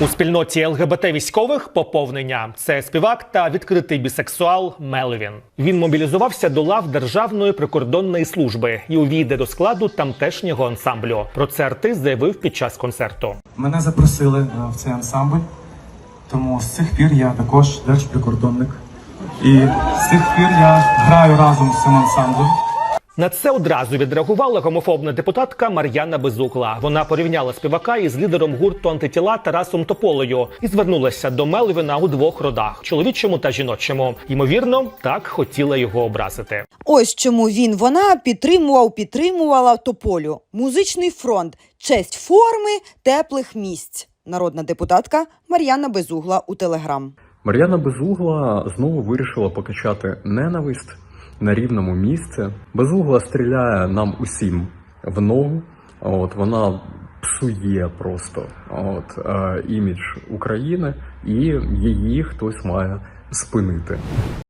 У спільноті ЛГБТ військових поповнення це співак та відкритий бісексуал Мелвін. Він мобілізувався до лав Державної прикордонної служби і увійде до складу тамтешнього ансамблю. Про це артист заявив під час концерту. Мене запросили е, в цей ансамбль, тому з цих пір я також держприкордонник. І з цих пір я граю разом з цим ансамблем. На це одразу відреагувала гомофобна депутатка Мар'яна Безукла. Вона порівняла співака із лідером гурту антитіла Тарасом Тополею і звернулася до Мелвіна у двох родах чоловічому та жіночому. Ймовірно, так хотіла його образити. Ось чому він вона підтримував, підтримувала тополю. Музичний фронт, честь форми, теплих місць. Народна депутатка Мар'яна Безугла у Телеграм. Мар'яна Безугла знову вирішила покачати ненависть на рівному місці. Безугла стріляє нам усім в ногу. От вона псує просто от, е, імідж України, і її хтось має спинити.